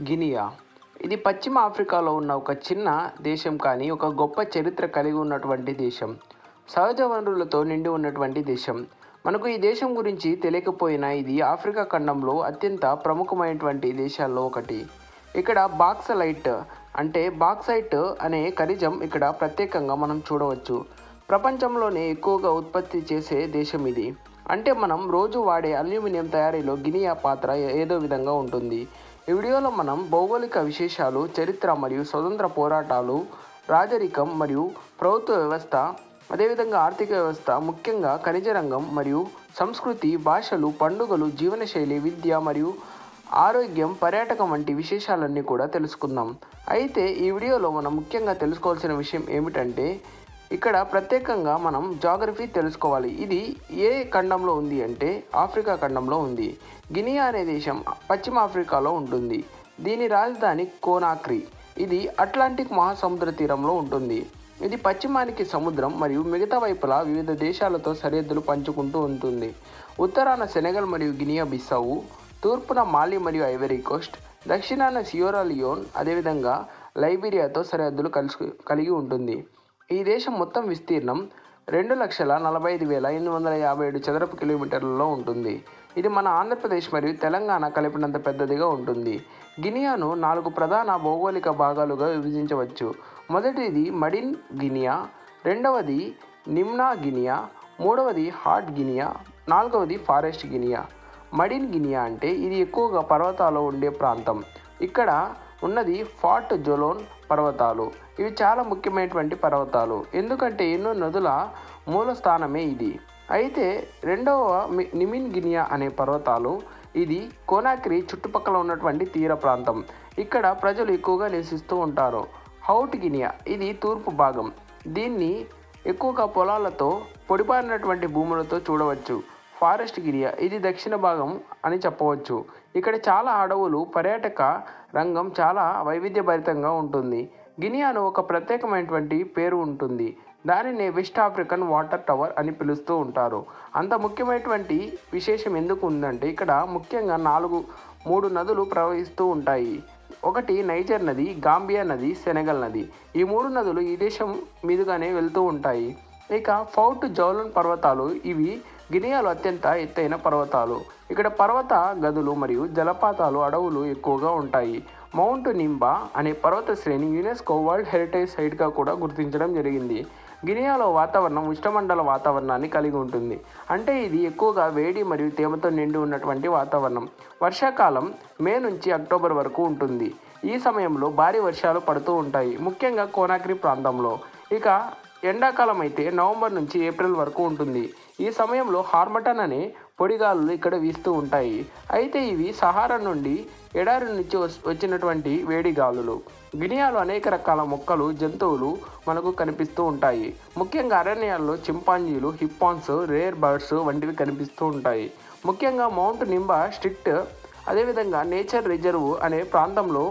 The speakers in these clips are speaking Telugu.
గినియా. ఇది పశ్చిమ ఆఫ్రికాలో ఉన్న ఒక చిన్న దేశం కానీ ఒక గొప్ప చరిత్ర కలిగి ఉన్నటువంటి దేశం. సహజ వనరులతో నిండి ఉన్నటువంటి దేశం. మనకు ఈ దేశం గురించి తెలియకపోయినా ఇది ఆఫ్రికా ఖండంలో అత్యంత ప్రముఖమైనటువంటి దేశాల్లో ఒకటి. ఇక్కడ బాక్సలైట్ అంటే బాక్సైట్ అనే ఖనిజం ఇక్కడ ప్రత్యేకంగా మనం చూడవచ్చు. ప్రపంచంలోనే ఎక్కువగా ఉత్పత్తి చేసే దేశం ఇది. అంటే మనం రోజు వాడే అల్యూమినియం తయారీలో గినియా పాత్ర ఏదో విధంగా ఉంటుంది. ఈ వీడియోలో మనం భౌగోళిక విశేషాలు చరిత్ర మరియు స్వతంత్ర పోరాటాలు రాజరికం మరియు ప్రభుత్వ వ్యవస్థ అదేవిధంగా ఆర్థిక వ్యవస్థ ముఖ్యంగా ఖనిజ రంగం మరియు సంస్కృతి భాషలు పండుగలు జీవనశైలి విద్య మరియు ఆరోగ్యం పర్యాటకం వంటి విశేషాలన్నీ కూడా తెలుసుకుందాం. అయితే ఈ వీడియోలో మనం ముఖ్యంగా తెలుసుకోవాల్సిన విషయం ఏమిటంటే ఇక్కడ ప్రత్యేకంగా మనం జాగ్రఫీ తెలుసుకోవాలి. ఇది ఏ ఖండంలో ఉంది అంటే ఆఫ్రికా ఖండంలో ఉంది. గినియా అనే దేశం పశ్చిమ ఆఫ్రికాలో ఉంటుంది. దీని రాజధాని కోనాక్రి. ఇది అట్లాంటిక్ మహాసముద్ర తీరంలో ఉంటుంది. ఇది పశ్చిమానికి సముద్రం మరియు మిగతా వైపులా వివిధ దేశాలతో సరిహద్దులు పంచుకుంటూ ఉంటుంది. ఉత్తరాన సెనెగల్ మరియు గినియా బిస్సావు తూర్పున మాలి మరియు ఐవరీ కోస్ట్ దక్షిణాన సియోరా లియోన్ అదేవిధంగా లైబీరియాతో సరిహద్దులు కలిసి కలిగి ఉంటుంది. ఈ దేశం మొత్తం విస్తీర్ణం రెండు లక్షల నలభై ఐదు వేల ఎనిమిది వందల యాభై ఏడు చదరపు కిలోమీటర్లలో ఉంటుంది. ఇది మన ఆంధ్రప్రదేశ్ మరియు తెలంగాణ కలిపినంత పెద్దదిగా ఉంటుంది. గినియాను నాలుగు ప్రధాన భౌగోళిక భాగాలుగా విభజించవచ్చు. మొదటిది మడిన్ గినియా రెండవది నిమ్నా గినియా మూడవది హాట్ గినియా నాలుగవది ఫారెస్ట్ గినియా. మడిన్ గినియా అంటే ఇది ఎక్కువగా పర్వతాలు ఉండే ప్రాంతం. ఇక్కడ ఉన్నది ఫార్ట్ జొలోన్ పర్వతాలు. ఇవి చాలా ముఖ్యమైనటువంటి పర్వతాలు. ఎందుకంటే ఎన్నో నదుల మూల స్థానమే ఇది. అయితే రెండవ మి- నిమిన్ గినియా అనే పర్వతాలు ఇది కోనాక్రి చుట్టుపక్కల ఉన్నటువంటి తీర ప్రాంతం. ఇక్కడ ప్రజలు ఎక్కువగా నివసిస్తూ ఉంటారు. హౌట్ గినియా ఇది తూర్పు భాగం. దీన్ని ఎక్కువగా పొలాలతో పొడిపారినటువంటి భూములతో చూడవచ్చు. ఫారెస్ట్ గిరియా ఇది దక్షిణ భాగం అని చెప్పవచ్చు. ఇక్కడ చాలా అడవులు పర్యాటక రంగం చాలా వైవిధ్యభరితంగా ఉంటుంది. గినియాలో ఒక ప్రత్యేకమైనటువంటి పేరు ఉంటుంది. దానిని వెస్ట్ ఆఫ్రికన్ వాటర్ టవర్ అని పిలుస్తూ ఉంటారు. అంత ముఖ్యమైనటువంటి విశేషం ఎందుకు ఉందంటే ఇక్కడ ముఖ్యంగా నాలుగు మూడు నదులు ప్రవహిస్తూ ఉంటాయి. ఒకటి నైజర్ నది గాంబియా నది సెనగల్ నది. ఈ మూడు నదులు ఈ దేశం మీదుగానే వెళ్తూ ఉంటాయి. ఇక ఫౌట్ జౌలన్ పర్వతాలు ఇవి గినియాలో అత్యంత ఎత్తైన పర్వతాలు. ఇక్కడ పర్వత గదులు మరియు జలపాతాలు అడవులు ఎక్కువగా ఉంటాయి. మౌంట్ నింబా అనే పర్వత శ్రేణి యునెస్కో వరల్డ్ హెరిటేజ్ సైట్గా కూడా గుర్తించడం జరిగింది. గినియాలో వాతావరణం ఉష్ణమండల వాతావరణాన్ని కలిగి ఉంటుంది. అంటే ఇది ఎక్కువగా వేడి మరియు తేమతో నిండి ఉన్నటువంటి వాతావరణం. వర్షాకాలం మే నుంచి అక్టోబర్ వరకు ఉంటుంది. ఈ సమయంలో భారీ వర్షాలు పడుతూ ఉంటాయి. ముఖ్యంగా కోనాక్రి ప్రాంతంలో. ఇక ఎండాకాలం అయితే నవంబర్ నుంచి ఏప్రిల్ వరకు ఉంటుంది. ఈ సమయంలో హార్మటన్ అనే పొడిగాలులు ఇక్కడ వీస్తూ ఉంటాయి. అయితే ఇవి సహారా నుండి ఎడారి నుంచి వచ్చినటువంటి వేడి గాలులు గినియాలో అనేక రకాల మొక్కలు జంతువులు మనకు కనిపిస్తూ ఉంటాయి. ముఖ్యంగా అరణ్యాల్లో చింపాంజీలు హిప్పాన్స్ రేర్ బర్డ్స్ వంటివి కనిపిస్తూ ఉంటాయి. ముఖ్యంగా మౌంట్ నింబా స్ట్రిక్ట్ అదేవిధంగా నేచర్ రిజర్వ్ అనే ప్రాంతంలో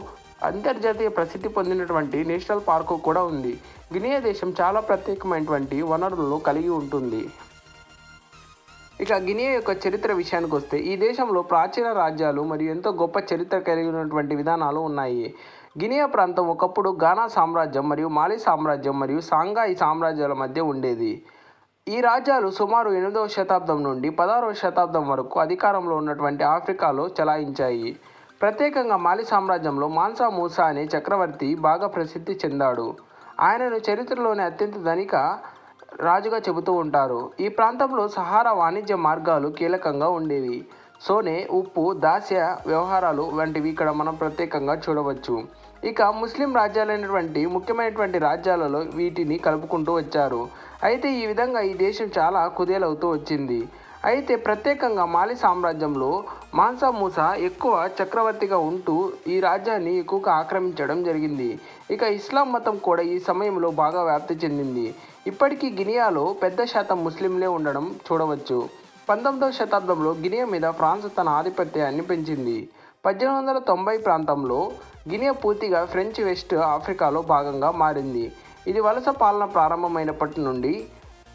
అంతర్జాతీయ ప్రసిద్ధి పొందినటువంటి నేషనల్ పార్కు కూడా ఉంది. గినియా దేశం చాలా ప్రత్యేకమైనటువంటి వనరులను కలిగి ఉంటుంది. ఇక గినియా యొక్క చరిత్ర విషయానికి వస్తే ఈ దేశంలో ప్రాచీన రాజ్యాలు మరియు ఎంతో గొప్ప చరిత్ర కలిగి ఉన్నటువంటి విధానాలు ఉన్నాయి. గినియా ప్రాంతం ఒకప్పుడు గానా సామ్రాజ్యం మరియు మాలి సామ్రాజ్యం మరియు సాంఘాయి సామ్రాజ్యాల మధ్య ఉండేది. ఈ రాజ్యాలు సుమారు ఎనిమిదవ శతాబ్దం నుండి పదహారవ శతాబ్దం వరకు అధికారంలో ఉన్నటువంటి ఆఫ్రికాలో చలాయించాయి. ప్రత్యేకంగా మాలి సామ్రాజ్యంలో మాన్సా మూసా అనే చక్రవర్తి బాగా ప్రసిద్ధి చెందాడు. ఆయనను చరిత్రలోని అత్యంత ధనిక రాజుగా చెబుతూ ఉంటారు. ఈ ప్రాంతంలో సహారా వాణిజ్య మార్గాలు కీలకంగా ఉండేవి. సోనే ఉప్పు దాస్య వ్యవహారాలు వంటివి ఇక్కడ మనం ప్రత్యేకంగా చూడవచ్చు. ఇక ముస్లిం రాజ్యాలైనటువంటి ముఖ్యమైనటువంటి రాజ్యాలలో వీటిని కలుపుకుంటూ వచ్చారు. అయితే ఈ విధంగా ఈ దేశం చాలా కుదేలవుతూ వచ్చింది. అయితే ప్రత్యేకంగా మాలి సామ్రాజ్యంలో మాన్సా మూసా ఎక్కువ చక్రవర్తిగా ఉంటూ ఈ రాజ్యాన్ని ఎక్కువగా ఆక్రమించడం జరిగింది. ఇక ఇస్లాం మతం కూడా ఈ సమయంలో బాగా వ్యాప్తి చెందింది. ఇప్పటికీ గినియాలో పెద్ద శాతం ముస్లింలే ఉండడం చూడవచ్చు. పంతొమ్మిదవ శతాబ్దంలో గినియా మీద ఫ్రాన్స్ తన ఆధిపత్యాన్ని పెంచింది. పద్దెనిమిది వందల తొంభై ప్రాంతంలో గినియా పూర్తిగా ఫ్రెంచ్ వెస్ట్ ఆఫ్రికాలో భాగంగా మారింది. ఇది వలస పాలన ప్రారంభమైనప్పటి నుండి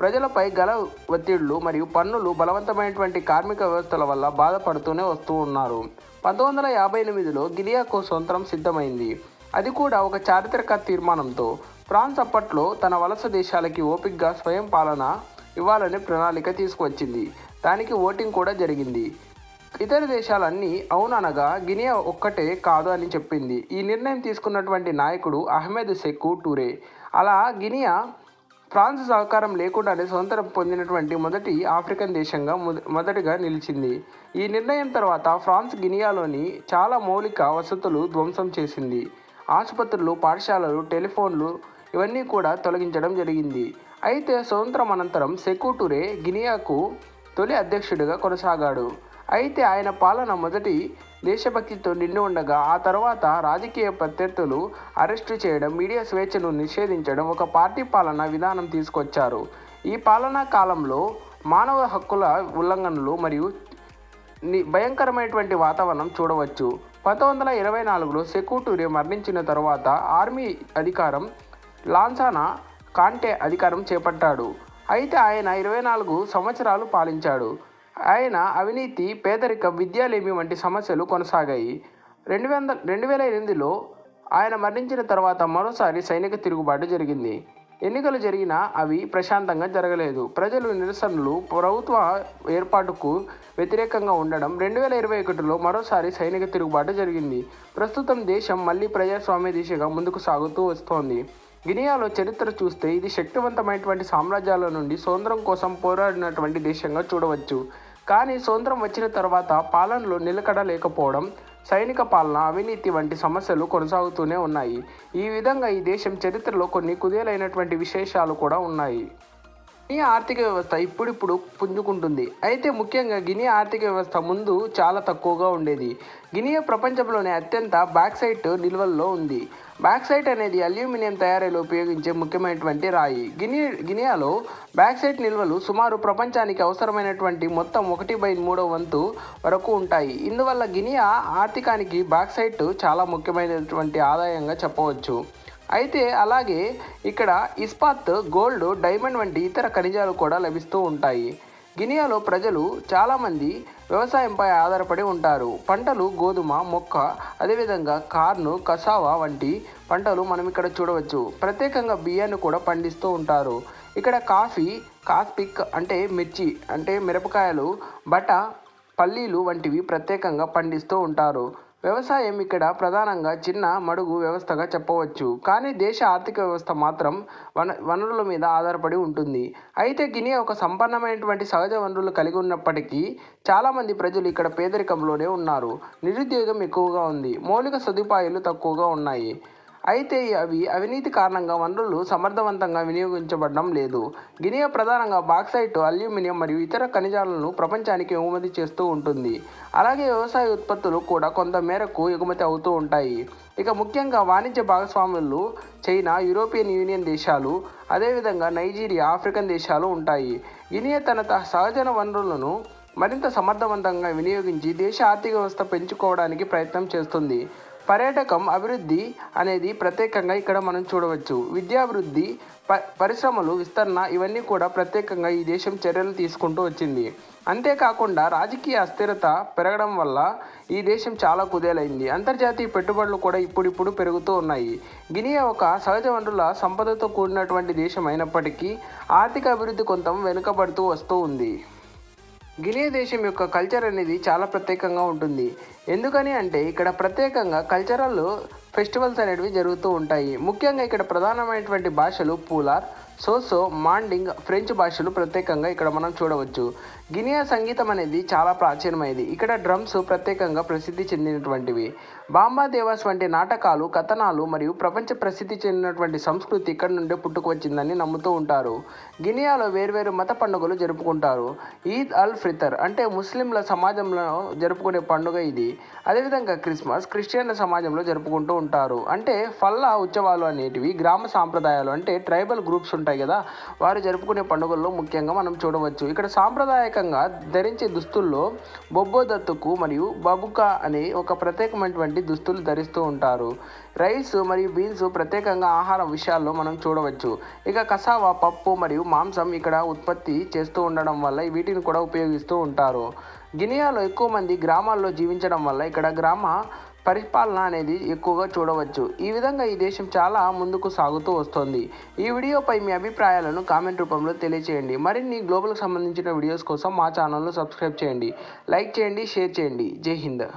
ప్రజలపై గల ఒత్తిళ్ళు మరియు పన్నులు బలవంతమైనటువంటి కార్మిక వ్యవస్థల వల్ల బాధపడుతూనే వస్తూ ఉన్నారు. పంతొమ్మిది వందల యాభై ఎనిమిదిలో గినియాకు స్వతంత్రం సిద్ధమైంది. అది కూడా ఒక చారిత్రక తీర్మానంతో ఫ్రాన్స్ అప్పట్లో తన వలస దేశాలకి ఓపిక్గా స్వయం పాలన ఇవ్వాలనే ప్రణాళిక తీసుకువచ్చింది. దానికి ఓటింగ్ కూడా జరిగింది. ఇతర దేశాలన్నీ అవుననగా గినియా ఒక్కటే కాదు అని చెప్పింది. ఈ నిర్ణయం తీసుకున్నటువంటి నాయకుడు అహ్మద్ సెక్కు టూరే. అలా గినియా ఫ్రాన్స్ సహకారం లేకుండానే స్వతంత్రం పొందినటువంటి మొదటి ఆఫ్రికన్ దేశంగా మొద- మొదటిగా నిలిచింది. ఈ నిర్ణయం తర్వాత ఫ్రాన్స్ గినియాలోని చాలా మౌలిక వసతులు ధ్వంసం చేసింది. ఆసుపత్రులు పాఠశాలలు టెలిఫోన్లు ఇవన్నీ కూడా తొలగించడం జరిగింది. అయితే స్వతంత్రం అనంతరం సెకూ గినియాకు తొలి అధ్యక్షుడిగా కొనసాగాడు. అయితే ఆయన పాలన మొదటి దేశభక్తితో నిండి ఉండగా ఆ తర్వాత రాజకీయ ప్రత్యర్థులు అరెస్టు చేయడం మీడియా స్వేచ్ఛను నిషేధించడం ఒక పార్టీ పాలన విధానం తీసుకొచ్చారు. ఈ పాలనా కాలంలో మానవ హక్కుల ఉల్లంఘనలు మరియు భయంకరమైనటువంటి వాతావరణం చూడవచ్చు. పంతొమ్మిది వందల ఇరవై నాలుగులో సెకూటూరి మరణించిన తరువాత ఆర్మీ అధికారం లాన్సానా కాంటే అధికారం చేపట్టాడు. అయితే ఆయన ఇరవై నాలుగు సంవత్సరాలు పాలించాడు. ఆయన అవినీతి పేదరిక విద్యాలేమి వంటి సమస్యలు కొనసాగాయి. రెండు వంద రెండు వేల ఎనిమిదిలో ఆయన మరణించిన తర్వాత మరోసారి సైనిక తిరుగుబాటు జరిగింది. ఎన్నికలు జరిగినా అవి ప్రశాంతంగా జరగలేదు. ప్రజలు నిరసనలు ప్రభుత్వ ఏర్పాటుకు వ్యతిరేకంగా ఉండడం రెండు వేల ఇరవై ఒకటిలో మరోసారి సైనిక తిరుగుబాటు జరిగింది. ప్రస్తుతం దేశం మళ్ళీ ప్రజాస్వామ్య దిశగా ముందుకు సాగుతూ వస్తోంది. గినియాలో చరిత్ర చూస్తే ఇది శక్తివంతమైనటువంటి సామ్రాజ్యాల నుండి స్వతంత్రం కోసం పోరాడినటువంటి దేశంగా చూడవచ్చు. కానీ స్వతంత్రం వచ్చిన తర్వాత పాలనలో నిలకడ లేకపోవడం సైనిక పాలన అవినీతి వంటి సమస్యలు కొనసాగుతూనే ఉన్నాయి. ఈ విధంగా ఈ దేశం చరిత్రలో కొన్ని కుదేలైనటువంటి విశేషాలు కూడా ఉన్నాయి. గిని ఆర్థిక వ్యవస్థ ఇప్పుడిప్పుడు పుంజుకుంటుంది. అయితే ముఖ్యంగా గిని ఆర్థిక వ్యవస్థ ముందు చాలా తక్కువగా ఉండేది. గినియా ప్రపంచంలోనే అత్యంత బ్యాక్సైట్ నిల్వల్లో ఉంది. బ్యాక్సైట్ అనేది అల్యూమినియం తయారీలో ఉపయోగించే ముఖ్యమైనటువంటి రాయి. గిని గినియాలో బ్యాక్సైట్ నిల్వలు సుమారు ప్రపంచానికి అవసరమైనటువంటి మొత్తం ఒకటి బై మూడో వంతు వరకు ఉంటాయి. ఇందువల్ల గినియా ఆర్థికానికి బ్యాక్సైట్ చాలా ముఖ్యమైనటువంటి ఆదాయంగా చెప్పవచ్చు. అయితే అలాగే ఇక్కడ ఇస్పాత్ గోల్డ్ డైమండ్ వంటి ఇతర ఖనిజాలు కూడా లభిస్తూ ఉంటాయి. గినియాలో ప్రజలు చాలామంది వ్యవసాయంపై ఆధారపడి ఉంటారు. పంటలు గోధుమ మొక్క అదేవిధంగా కార్ను కసావా వంటి పంటలు మనం ఇక్కడ చూడవచ్చు. ప్రత్యేకంగా బియ్యాన్ని కూడా పండిస్తూ ఉంటారు. ఇక్కడ కాఫీ కాస్పిక్ అంటే మిర్చి అంటే మిరపకాయలు బట పల్లీలు వంటివి ప్రత్యేకంగా పండిస్తూ ఉంటారు. వ్యవసాయం ఇక్కడ ప్రధానంగా చిన్న మడుగు వ్యవస్థగా చెప్పవచ్చు. కానీ దేశ ఆర్థిక వ్యవస్థ మాత్రం వన వనరుల మీద ఆధారపడి ఉంటుంది. అయితే గినియా ఒక సంపన్నమైనటువంటి సహజ వనరులు కలిగి ఉన్నప్పటికీ చాలామంది ప్రజలు ఇక్కడ పేదరికంలోనే ఉన్నారు. నిరుద్యోగం ఎక్కువగా ఉంది. మౌలిక సదుపాయాలు తక్కువగా ఉన్నాయి. అయితే అవి అవినీతి కారణంగా వనరులు సమర్థవంతంగా వినియోగించబడడం లేదు. గినియా ప్రధానంగా బాక్సైట్ అల్యూమినియం మరియు ఇతర ఖనిజాలను ప్రపంచానికి ఎగుమతి చేస్తూ ఉంటుంది. అలాగే వ్యవసాయ ఉత్పత్తులు కూడా కొంత మేరకు ఎగుమతి అవుతూ ఉంటాయి. ఇక ముఖ్యంగా వాణిజ్య భాగస్వాములు చైనా యూరోపియన్ యూనియన్ దేశాలు అదేవిధంగా నైజీరియా ఆఫ్రికన్ దేశాలు ఉంటాయి. గినియా తన త- సహజ వనరులను మరింత సమర్థవంతంగా వినియోగించి దేశ ఆర్థిక వ్యవస్థ పెంచుకోవడానికి ప్రయత్నం చేస్తుంది. పర్యాటకం అభివృద్ధి అనేది ప్రత్యేకంగా ఇక్కడ మనం చూడవచ్చు. విద్యాభివృద్ధి ప పరిశ్రమలు విస్తరణ ఇవన్నీ కూడా ప్రత్యేకంగా ఈ దేశం చర్యలు తీసుకుంటూ వచ్చింది. అంతేకాకుండా రాజకీయ అస్థిరత పెరగడం వల్ల ఈ దేశం చాలా కుదేలైంది. అంతర్జాతీయ పెట్టుబడులు కూడా ఇప్పుడిప్పుడు పెరుగుతూ ఉన్నాయి. గినియా ఒక సహజ వనరుల సంపదతో కూడినటువంటి దేశం అయినప్పటికీ ఆర్థిక అభివృద్ధి కొంత వెనుకబడుతూ వస్తూ ఉంది. గినియా దేశం యొక్క కల్చర్ అనేది చాలా ప్రత్యేకంగా ఉంటుంది. ఎందుకని అంటే ఇక్కడ ప్రత్యేకంగా కల్చరల్ ఫెస్టివల్స్ అనేటివి జరుగుతూ ఉంటాయి. ముఖ్యంగా ఇక్కడ ప్రధానమైనటువంటి భాషలు పూలార్ సోసో మాండింగ్ ఫ్రెంచ్ భాషలు ప్రత్యేకంగా ఇక్కడ మనం చూడవచ్చు. గినియా సంగీతం అనేది చాలా ప్రాచీనమైనది. ఇక్కడ డ్రమ్స్ ప్రత్యేకంగా ప్రసిద్ధి చెందినటువంటివి. బాంబా దేవాస్ వంటి నాటకాలు కథనాలు మరియు ప్రపంచ ప్రసిద్ధి చెందినటువంటి సంస్కృతి ఇక్కడ నుండే పుట్టుకొచ్చిందని నమ్ముతూ ఉంటారు. గినియాలో వేర్వేరు మత పండుగలు జరుపుకుంటారు. ఈద్ అల్ ఫితర్ అంటే ముస్లింల సమాజంలో జరుపుకునే పండుగ ఇది. అదేవిధంగా క్రిస్మస్ క్రిస్టియన్ల సమాజంలో జరుపుకుంటూ ఉంటారు. అంటే ఫల్లా ఉత్సవాలు అనేటివి గ్రామ సాంప్రదాయాలు అంటే ట్రైబల్ గ్రూప్స్ ఉంటాయి కదా. వారు జరుపుకునే పండుగల్లో ముఖ్యంగా మనం చూడవచ్చు. ఇక్కడ ప్రత్యేకంగా ధరించే దుస్తుల్లో బొబ్బో దత్తుకు మరియు బబుకా అనే ఒక ప్రత్యేకమైనటువంటి దుస్తులు ధరిస్తూ ఉంటారు. రైస్ మరియు బీన్స్ ప్రత్యేకంగా ఆహార విషయాల్లో మనం చూడవచ్చు. ఇక కసావా పప్పు మరియు మాంసం ఇక్కడ ఉత్పత్తి చేస్తూ ఉండడం వల్ల వీటిని కూడా ఉపయోగిస్తూ ఉంటారు. గినియాలో ఎక్కువ మంది గ్రామాల్లో జీవించడం వల్ల ఇక్కడ గ్రామ పరిపాలన అనేది ఎక్కువగా చూడవచ్చు. ఈ విధంగా ఈ దేశం చాలా ముందుకు సాగుతూ వస్తుంది. ఈ వీడియోపై మీ అభిప్రాయాలను కామెంట్ రూపంలో తెలియచేయండి. మరిన్ని గ్లోబల్కి సంబంధించిన వీడియోస్ కోసం మా ఛానల్ను సబ్స్క్రైబ్ చేయండి. లైక్ చేయండి షేర్ చేయండి. జై హింద్.